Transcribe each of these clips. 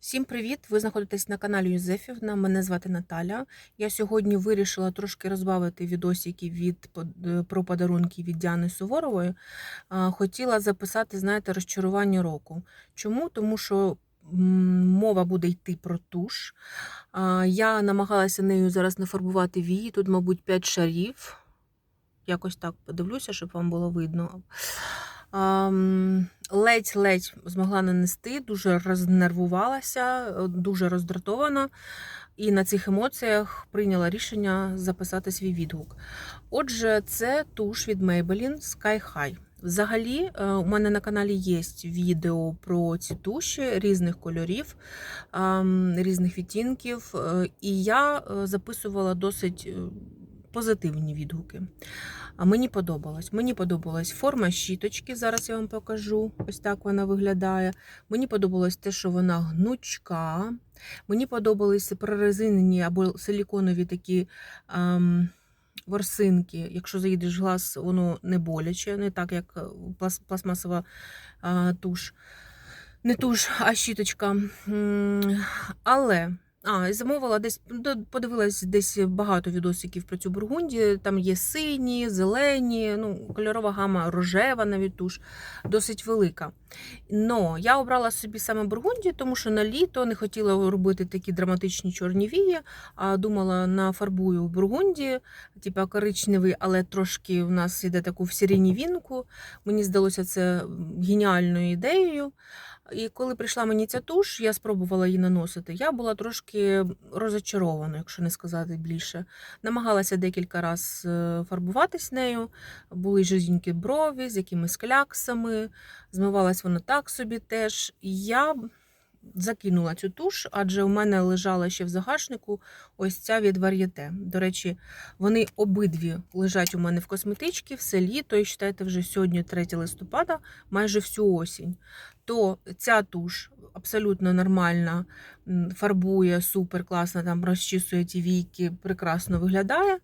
Всім привіт! Ви знаходитесь на каналі Юзефівна. Мене звати Наталя. Я сьогодні вирішила трошки розбавити відосики від е, про подарунки від Діани Суворової. Хотіла записати, знаєте, розчарування року. Чому? Тому що мова буде йти про туш. Я намагалася нею зараз нафарбувати вії. Тут, мабуть, 5 шарів. Якось так подивлюся, щоб вам було видно. Ледь-ледь змогла нанести, дуже рознервувалася, е, дуже роздратована, і на цих емоціях прийняла рішення записати свій відгук. Отже, це туш від Maybelline Sky High. Взагалі, е, у мене на каналі є відео про ці туші різних кольорів, різних відтінків, е, і я записувала досить позитивні відгуки. А мені подобалось. Мені подобалась форма щіточки. Зараз я вам покажу. Ось так вона виглядає. Мені подобалось те, що вона гнучка. Мені подобалися прорезинені або силіконові такі ем, ворсинки. Якщо заїдеш глаз, воно не боляче, не так, як пластмасова е, туш. Не туш, а щіточка. Але. А, замовила десь, подивилась десь багато відосиків про цю бургунді. Там є сині, зелені, ну, кольорова гама рожева навіть туш, досить велика. Но я обрала собі саме бургунді, тому що на літо не хотіла робити такі драматичні чорні вії, а думала нафарбую бургунді, типу коричневий, але трошки в нас йде таку в сиренівінку. Мені здалося це геніальною ідеєю. І коли прийшла мені ця туш, я спробувала її наносити. Я була трошки розочарована, якщо не сказати більше. Намагалася декілька разів фарбуватись нею. Були жиденькі брові з якимись кляксами, змивалась вона так собі теж. Я закинула цю туш, адже у мене лежала ще в загашнику ось ця від вар'єте. До речі, вони обидві лежать у мене в косметичці все літо, і вважайте, вже сьогодні 3 листопада, майже всю осінь. То ця туш абсолютно нормальна, фарбує супер класно, там розчісує ті війки, прекрасно виглядає.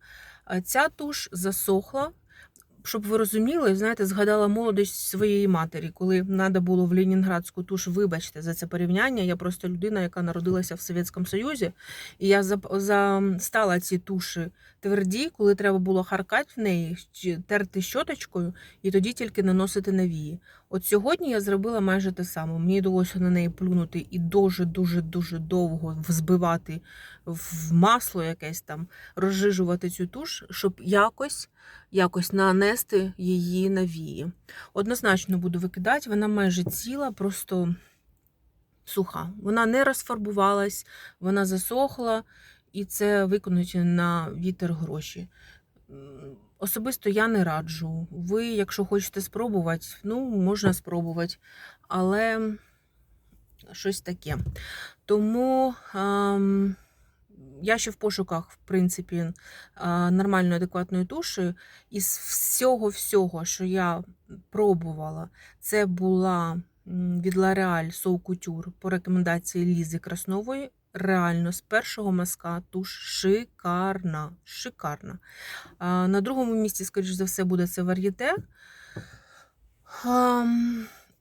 Ця туш засохла. Щоб ви розуміли, знаєте, згадала молодість своєї матері, коли треба було в Ленінградську туш, вибачте за це порівняння. Я просто людина, яка народилася в Совєтському Союзі, і я застала ці туші тверді, коли треба було харкати в неї, терти щоточкою, і тоді тільки наносити на вії. От сьогодні я зробила майже те саме. Мені довелося на неї плюнути і дуже дуже дуже довго взбивати в масло якесь там, розжижувати цю туш, щоб якось якось нанести її на вії. Однозначно буду викидати, вона майже ціла, просто суха. Вона не розфарбувалась, вона засохла, і це виконують на вітер гроші. Особисто я не раджу. Ви, якщо хочете спробувати, ну, можна спробувати, але щось таке. Тому. ем, я ще в пошуках, в принципі, а, нормальної адекватної туші. Із всього всього, що я пробувала, це була від L'Oreal Soul Couture по рекомендації Лізи Краснової. Реально, з першого мазка туш шикарна. Шикарна. На другому місці, скоріш за все, буде це вар'єте.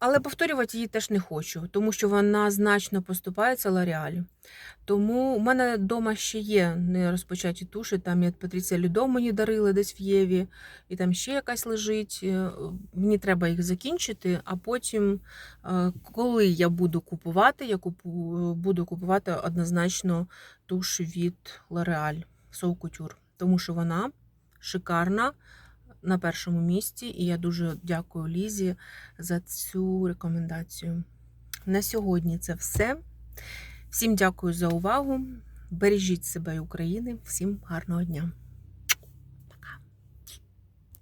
Але повторювати її теж не хочу, тому що вона значно поступається L'Oreal. Тому у мене вдома ще є не розпочаті туші. Там від Патріція Людо мені дарили десь в Єві, і там ще якась лежить. Е, Мені треба їх закінчити, а потім, е, коли я буду купувати, я купу, буду купувати однозначно туш від L'Oreal Soul Couture, тому що вона шикарна на першому місці, і я дуже дякую Лізі за цю рекомендацію. На сьогодні це все. Всім дякую за увагу. Бережіть себе і України. Всім гарного дня!